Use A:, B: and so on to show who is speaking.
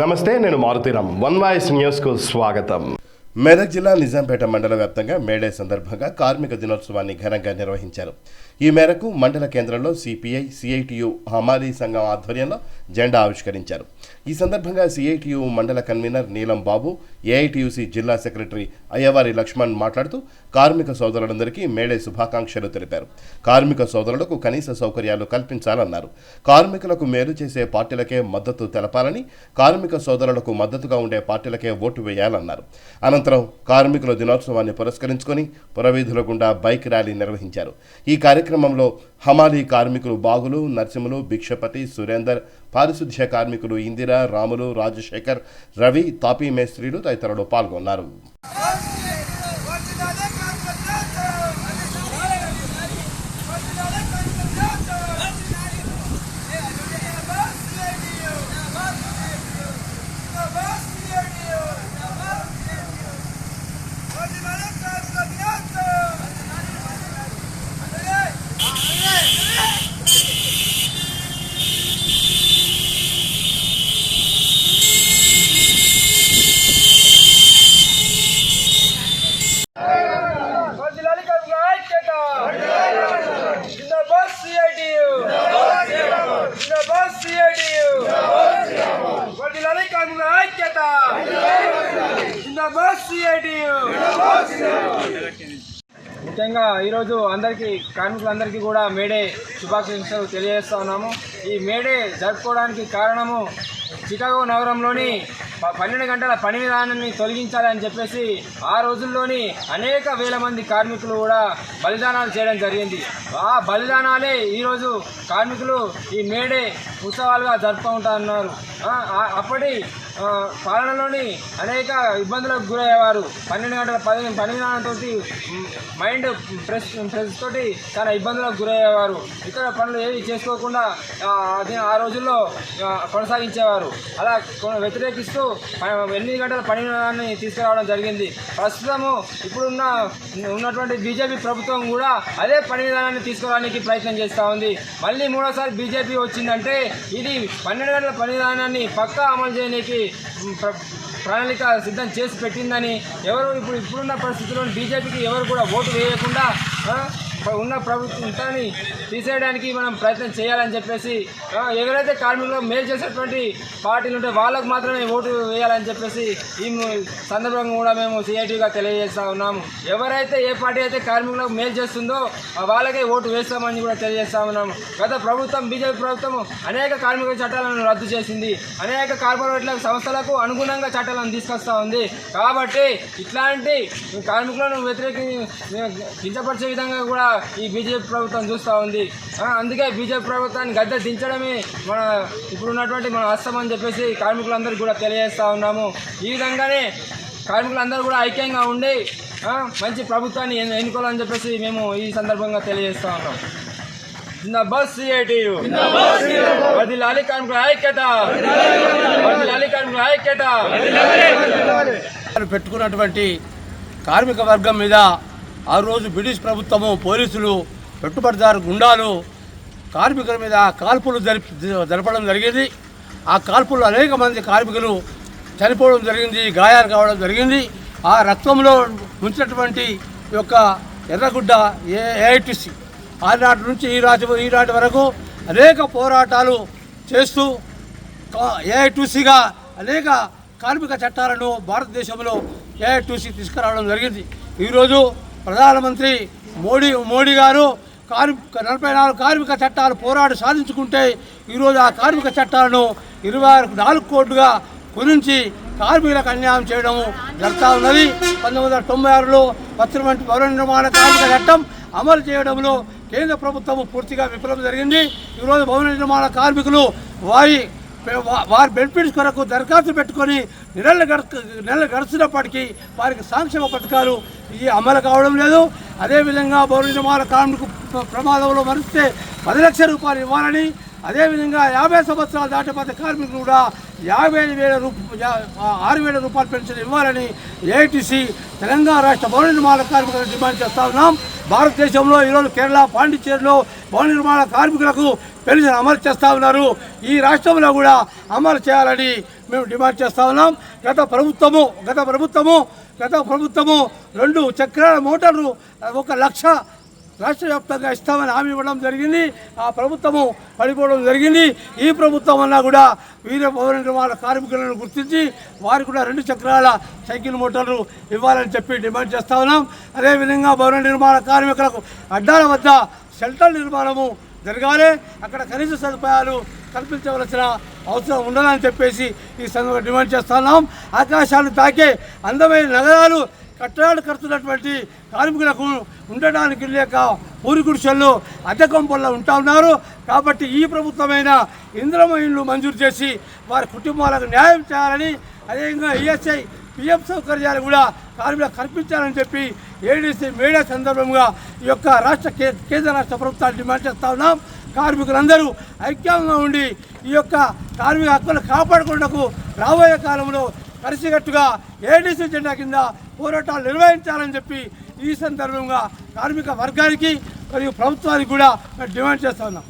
A: నమస్తే నేను Maruthi Ram one voice న్యూస్కు స్వాగతం.
B: మెదక్ జిల్లా నిజాంపేట మండల వ్యాప్తంగా మేడే సందర్భంగా కార్మిక దినోత్సవాన్ని ఘనంగా నిర్వహించారు. ఈ మేరకు మండల కేంద్రంలో సిపిఐ సిఐటియు హమాలీ సంఘం ఆధ్వర్యంలో జెండా ఆవిష్కరించారు. ఈ సందర్భంగా సిఐటియు మండల కన్వీనర్ నీలం బాబు ఏఐటియుసి జిల్లా సెక్రటరీ అయ్యవారి లక్ష్మణ్ మాట్లాడుతూ కార్మిక సోదరులందరికీ మేడే శుభాకాంక్షలు తెలిపారు. కార్మిక సోదరులకు కనీస సౌకర్యాలు కల్పించాలన్నారు. కార్మికులకు మేలు చేసే పార్టీలకే మద్దతు తెలపాలని కార్మిక సోదరులకు మద్దతుగా ఉండే పార్టీలకే ఓటు వేయాలన్నారు. అనంతరం కార్మికుల దినోత్సవాన్ని పురస్కరించుకొని పురవీధుల గుండా బైక్ ర్యాలీ నిర్వహించారు. ఈ కార్యక్రమంలో హమాలీ కార్మికులు బాగులు నరసింహులు భిక్షపతి సురేందర్ పారిశుధ్య కార్మికులు ఇందిర రాములు రాజశేఖర్ రవి తాపీ మేస్త్రీలు తదితరులు పాల్గొన్నారు
C: వర్ధిల్లాలి కార్మికుల ఐక్యత. జిందాబాద్ సిఐటియు. జిందాబాద్ సిఐటియు. వర్ధిల్లాలి కార్మికుల ఐక్యత. జిందాబాద్ సిఐటియు. ముఖ్యంగా ఈరోజు అందరికీ కార్మికులందరికీ కూడా మేడే శుభాకాంక్షలు తెలియజేస్తా ఉన్నాము. ఈ మేడే జరుపుకోవడానికి కారణము చికాగో నగరంలోని పన్నెండు గంటల పని విధానాన్ని తొలగించాలని చెప్పేసి ఆ రోజుల్లోని అనేక వేల మంది కార్మికులు కూడా బలిదానాలు చేయడం జరిగింది. ఆ బలిదానాలే ఈరోజు కార్మికులు ఈ మేడే ఉత్సవాలుగా జరుపుకుంటా ఉన్నారు అప్పటి పాలనలోని అనేక ఇబ్బందులకు గురయ్యేవారు. పన్నెండు గంటల పది పని విధానంతో మైండ్ ప్రెస్ ప్రెస్ తోటి చాలా ఇబ్బందులకు గురయ్యేవారు. ఇతర పనులు ఏవి చేసుకోకుండా ఆ, అది ఆ రోజుల్లో కొనసాగించేవారు. అలా వ్యతిరేకిస్తూ ఎన్ని ఎనిమిది గంటల పని తీసుకురావడం జరిగింది. ప్రస్తుతము ఇప్పుడున్న ఉన్నటువంటి బీజేపీ ప్రభుత్వం కూడా అదే పని విధానాన్ని తీసుకురావడానికి ప్రయత్నం చేస్తూ ఉంది. మళ్ళీ మూడోసారి బీజేపీ వచ్చిందంటే ఇది పన్నెండు గంటల పని విధానాన్ని పక్కా అమలు చేయడానికి ప్ర- ప్రణాళిక సిద్ధం చేసి పెట్టిందని ఎవరు ఇప్పుడు ఇప్పుడున్న పరిస్థితుల్లో బీజేపీకి ఎవరు కూడా ఓటు వేయకుండా ఉన్న ప్రభుత్వాన్ని తీసేయడానికి మనం ప్రయత్నం చేయాలని చెప్పేసి ఎవరైతే కార్మికులకు మేలు చేసేటువంటి పార్టీలు ఉంటే వాళ్ళకు మాత్రమే ఓటు వేయాలని చెప్పేసి ఈ సందర్భంగా కూడా మేము సిఐటిగా తెలియజేస్తా ఉన్నాము. ఎవరైతే ఏ పార్టీ అయితే కార్మికులకు మేలు చేస్తుందో వాళ్ళకే ఓటు వేస్తామని కూడా తెలియజేస్తా ఉన్నాము. గత ప్రభుత్వం బీజేపీ ప్రభుత్వం అనేక కార్మిక చట్టాలను రద్దు చేసింది. అనేక కార్పొరేట్ల సంస్థలకు అనుగుణంగా చట్టాలను తీసుకొస్తా ఉంది. కాబట్టి ఇట్లాంటి కార్మికులను వ్యతిరేకి కించపరిచే విధంగా కూడా ఈ బీజేపీ ప్రభుత్వం చూస్తూ ఉంది. ఆ, అందుకే బీజేపీ ప్రభుత్వాన్ని గద్దె దించడమే మన ఇప్పుడున్నటువంటి మన అస్తం అని చెప్పేసి కార్మికులందరికీ కూడా తెలియజేస్తా ఉన్నాము. ఈ విధంగానే కార్మికులందరూ కూడా ఐక్యంగా ఉండి మంచి ప్రభుత్వాన్ని ఎన్ని- ఎన్నుకోవాలని చెప్పేసి మేము ఈ సందర్భంగా తెలియజేస్తా ఉన్నాం. జిందాబాద్ సిఐటియు వదిలాలి కార్మికుల ఐక్యత. వదిలాలి కార్మికుల ఐక్యత.
D: వారు పెట్టుకున్నటువంటి కార్మిక వర్గం మీద ఆ రోజు బ్రిటిష్ ప్రభుత్వము పోలీసులు పెట్టుబడిదారు గుండాలు కార్మికుల మీద కాల్పులు జరిపి జరపడం జరిగింది. ఆ కాల్పుల్లో అనేక మంది కార్మికులు చనిపోవడం జరిగింది గాయాలు కావడం జరిగింది. ఆ రక్తంలో ఉంచినటువంటి యొక్క ఎర్రగుడ్డ ఏ ఏఐటిసి ఆనాటి నుంచి ఈ రాజు ఈనాటి వరకు అనేక పోరాటాలు చేస్తూ ఏఐటూసీగా అనేక కార్మిక చట్టాలను భారతదేశంలో ఏఐటూసీ తీసుకురావడం జరిగింది. ఈరోజు ప్రధానమంత్రి మోడీ మోడీ గారు కార్మిక నలభై నాలుగు కార్మిక చట్టాలు పోరాడి సాధించుకుంటే ఈరోజు ఆ కార్మిక చట్టాలను ఇరవై నాలుగు కోట్లుగా కురించి కార్మికులకు అన్యాయం చేయడం జరుగుతూ ఉన్నది. పంతొమ్మిది వందల తొంభై ఆరులో పశ్చిమంటి భవన నిర్మాణ కార్మిక చట్టం అమలు చేయడంలో కేంద్ర ప్రభుత్వం పూర్తిగా విఫలం జరిగింది. ఈరోజు భవన నిర్మాణ కార్మికులు వారి వారి బెనిఫిట్స్ కొరకు దరఖాస్తు పెట్టుకొని నెలలు గడ నెలలు గడుస్తున్నప్పటికీ వారికి సంక్షేమ పథకాలు ఈ అమలు కావడం లేదు. అదేవిధంగా భవన నిర్మాణ కార్మికు ప్రమాదంలో మరిస్తే పది లక్షల రూపాయలు ఇవ్వాలని అదేవిధంగా యాభై సంవత్సరాలు దాటిపోతే కార్మికులు కూడా యాభై వేల రూప ఆరు వేల రూపాయలు పెన్షన్ ఇవ్వాలని ఏఐటీసీ తెలంగాణ రాష్ట్ర భవన నిర్మాణ కార్మికులను డిమాండ్ చేస్తా ఉన్నాం. భారతదేశంలో ఈరోజు కేరళ పాండిచ్చేరిలో భవన నిర్మాణ కార్మికులకు పెన్షన్ అమలు చేస్తూ ఉన్నారు. ఈ రాష్ట్రంలో కూడా అమలు చేయాలని మేము డిమాండ్ చేస్తూ ఉన్నాం. గత ప్రభుత్వము గత ప్రభుత్వము గత ప్రభుత్వము రెండు చక్రాల మోటార్లు ఒక లక్ష రాష్ట్ర వ్యాప్తంగా ఇస్తామని హామీ ఇవ్వడం జరిగింది. ఆ ప్రభుత్వము పడిపోవడం జరిగింది. ఈ ప్రభుత్వం అన్నా కూడా వీర పౌర నిర్మాణ కార్మికులను గుర్తించి వారికి కూడా రెండు చక్రాల సైకిల్ మోటార్లు ఇవ్వాలని చెప్పి డిమాండ్ చేస్తా ఉన్నాం. అదేవిధంగా భవన నిర్మాణ కార్మికులకు అడ్డాల వద్ద షెల్టర్ నిర్మాణము జరగాలి. అక్కడ కనీస సదుపాయాలు కల్పించవలసిన అవసరం ఉండాలని చెప్పేసి ఈ సందర్భంగా డిమాండ్ చేస్తున్నాం ఆకాశాలు తాకే అందమైన నగరాలు కట్టడాలు కడుతున్నటువంటి కార్మికులకు ఉండడానికి లేక పూరి గుడిసెల్లో అద్దె కొంపల్లో ఉంటా ఉన్నారు. కాబట్టి ఈ ప్రభుత్వమైన ఇంద్రమ ఇళ్ళు మంజూరు చేసి వారి కుటుంబాలకు న్యాయం చేయాలని అదేవిధంగా ఈఎస్ఐ పిఎం సౌకర్యాలు కూడా కార్మికులకు కల్పించాలని చెప్పి ఏడీసీ మీడియా సందర్భంగా ఈ యొక్క రాష్ట్ర కే- కేంద్ర రాష్ట్ర ప్రభుత్వాలు డిమాండ్ చేస్తా ఉన్నాం. కార్మికులందరూ ఐక్యంగా ఉండి ఈ యొక్క కార్మిక హక్కులు కాపాడుకున్నకు రాబోయే కాలంలో కలిసికట్టుగా ఏడీసీ జెండా కింద పోరాటాలు నిర్వహించాలని చెప్పి ఈ సందర్భంగా కార్మిక వర్గానికి మరియు ప్రభుత్వానికి కూడా మేము డిమాండ్ చేస్తున్నాం